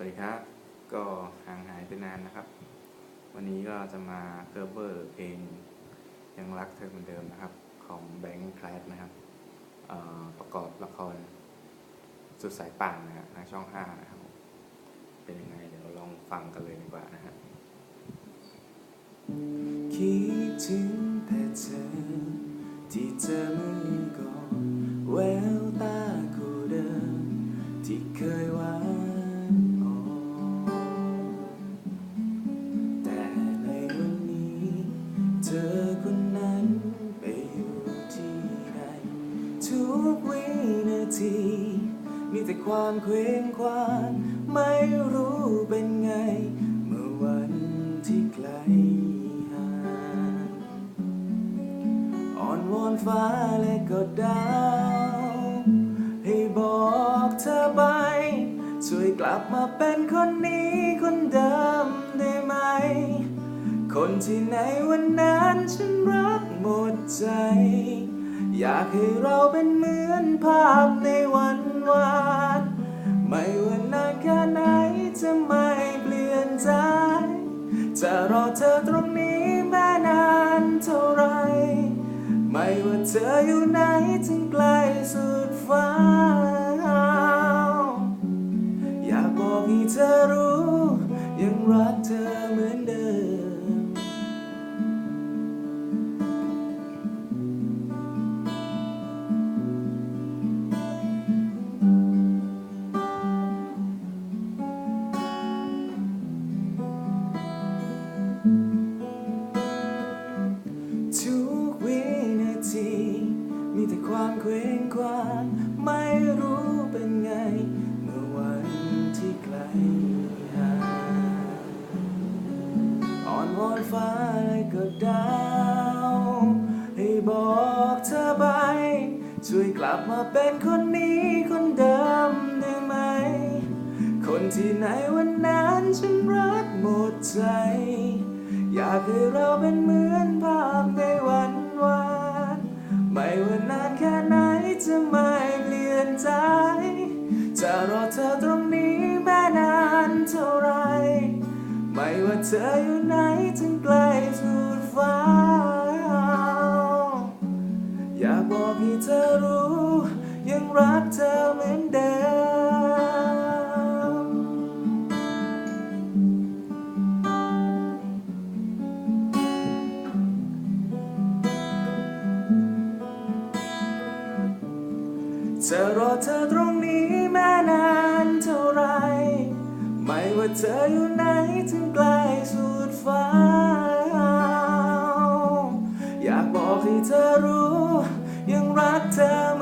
วัสดีครับ ก็ห่างหายไปนานนะครับ วันนี้ก็จะมาเคิร์เวอร์เพลงยังรักเธอเหมือนเดิมนะครับ ของแบงค์แคลดนะครับประกอบละครสุดสายป่านนะฮะทางช่อง 5 นะครับ เป็นยังไงเดี๋ยวลองฟังกันเลยดีกว่านะฮะคิดถึงแต่เธอที่เจอเมื่อก่อนแวว ธอคนนั้นไปอยู่ที่ไหนทุกวินาที มีแต่ความเคว้งคว้าง ไม่รู้เป็นไง เมื่อวันที่ไกลห่างอ่อนวอนฟ้าและก็ดาว ให้บอกเธอไป ช่วยกลับมาเป็นคนนี้ ที่ในวันนั้นฉันรักหมดใจ อยากให้เราเป็นเหมือนภาพในวันวานไม่ว่านานแค่ไหนจะไม่เปลี่ยนใจ จะรอเธอตรงนี้แม้นานเท่าไร ไม่ว่าเธออยู่ไหนถึงไกลสุดฟ้า อยากบอกให้เธอรู้ ยังรักเธอเหมือนเดิม ความเคว้งคว้างไม่รู้เป็นไง เมื่อวันที่ไกลห่างอ่อนวอนฟ้าและก็ดาวให้บอกเธอไป ช่วยกลับมาเป็นคนนี้คนเดิมได้ไหม คนที่ในวันนั้นฉันรักหมดใจ อยากให้เราเป็นเหมือน เธออยู่ไหนถึงไกลสุดฟ้า อยากบอกให้เธอรู้ ยังรักเธอเหมือนเดิมจะรอเธอตรงนี้ ว่าเธออยู่ไหนถึงไกลสุดฟ้า อยากบอกให้เธอรู้ ยังรักเธอ